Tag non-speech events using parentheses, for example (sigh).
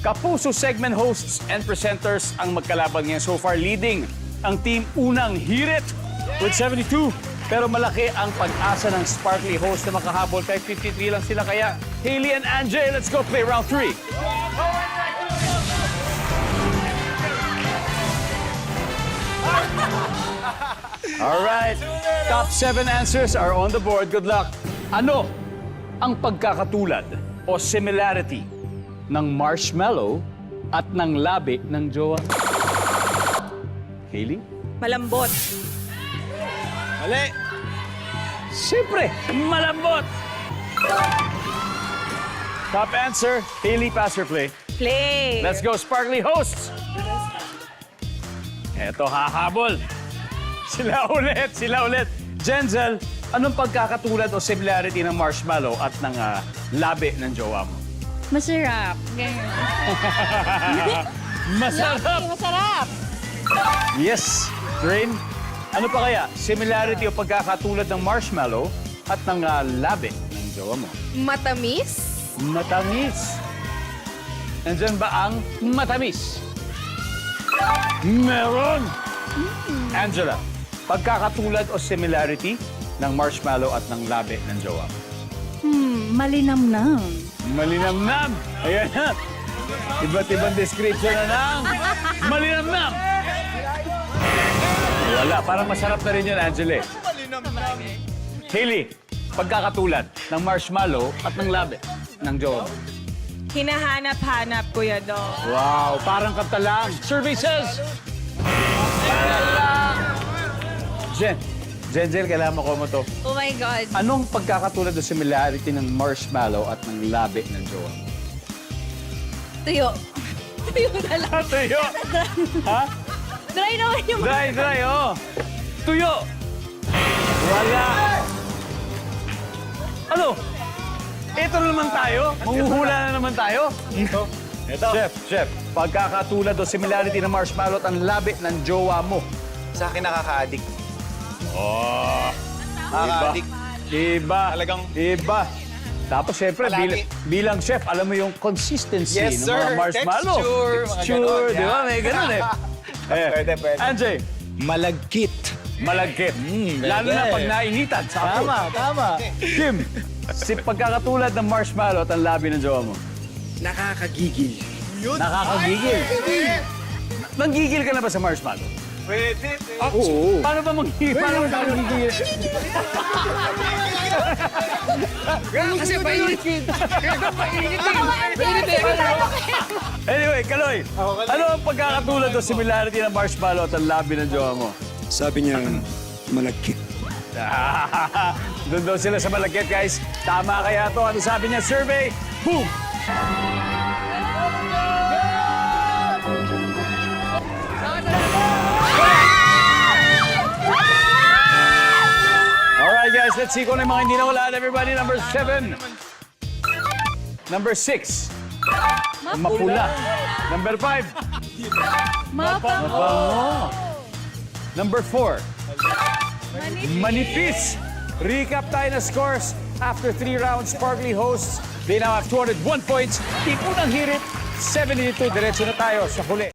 Kapuso segment hosts and presenters ang magkalaban ngayon. So far, leading ang team unang hirit with 72. Pero malaki ang pag-asa ng Sparkly host na makahabol kahit 53 lang sila. Kaya, Hailey and Anjay, let's go play round 3. All right. Top seven answers are on the board. Good luck. Ano ang pagkakatulad o similarity ng marshmallow at ng labi ng jowa? Hailey? Malambot. Mali. Siyempre, malambot. Top answer, Hailey, pass or play. Play. Let's go, Sparkly hosts! Eto, hahabol. Sila ulit, sila ulit. Jenzel, anong pagkakatulad o similarity ng marshmallow at ng ah, labi ng jowa mo? Masarap. Ganyan. (laughs) Masarap! Masarap. Yes, Rain. Ano pa kaya? Similarity o pagkakatulad ng marshmallow at ng ah, labi ng jowa mo? Matamis. Matamis. Nandyan ba ang matamis? Meron! Angela, pagkakatulad o similarity ng marshmallow at ng labi ng jowa mo? Hmm, malinamnam. Malinamnam! Ayan na! Iba't ibang description na ng malinamnam! Wala, parang masarap na rin yun, Angela. Hailey, pagkakatulad ng marshmallow at ng labi ng jowa? Hinahanap-hanap, Kuya Do. Wow, parang kanta lang. Survey says... Kanta Jen, Jen, Jen, kailangan mo mo to. Oh my God. Anong pagkakatulad o similarity ng marshmallow at ng labi ng jowa? Tuyo. Tuyo na lang. Tuyo! ha? Dry naman yung Dry, dry, oh! Tuyo! Wala! Ano? Ito na naman tayo? Manguhula na naman tayo? Ito. Ito. Chef, chef, pagkakatulad o similarity ng marshmallow at ang labi ng jowa mo. Sa akin nakaka-addict. Oh! Nakaka-addict. Iba. Talagang- Iba. Tapos syempre, Palagi. bilang, bilang chef, alam mo yung consistency Yes, ng sir. mga marshmallow. Texture, mga Texture, ganon. di ba? Yeah. May ganun eh. (laughs) eh. Pwede, pwede. Anjay, Malagkit. malagkit. Mm, Lalo na pag nainitan sa. Tama, tama. Kim, si pagkakatulad ng marshmallow at ang labi ng jowa mo. Nakakagigil. Nakakagigil. Nanggigil ka na ba sa marshmallow? Pwede. Oo. Paano ba mag-gigil? Paano ba mag-gigil? Kasi mainit. Anyway, Kaloy, ano ang pagkakatulad o similarity ng marshmallow at ang labi ng jowa mo? Sabi niya, malagkit. (laughs) Doon daw sila sa malagkit, guys. Tama kaya to. Ano sabi niya? Survey. Boom! Let's see kung ano yung mga hindi nawalaan. Everybody, number seven. Number six. Mapula. Number five. Mabango. Number four. Manipis. Recap tayo na scores. After three rounds, Sparkly hosts. They now have 201 points. Team unang hirit, 72. Diretso na tayo sa huli.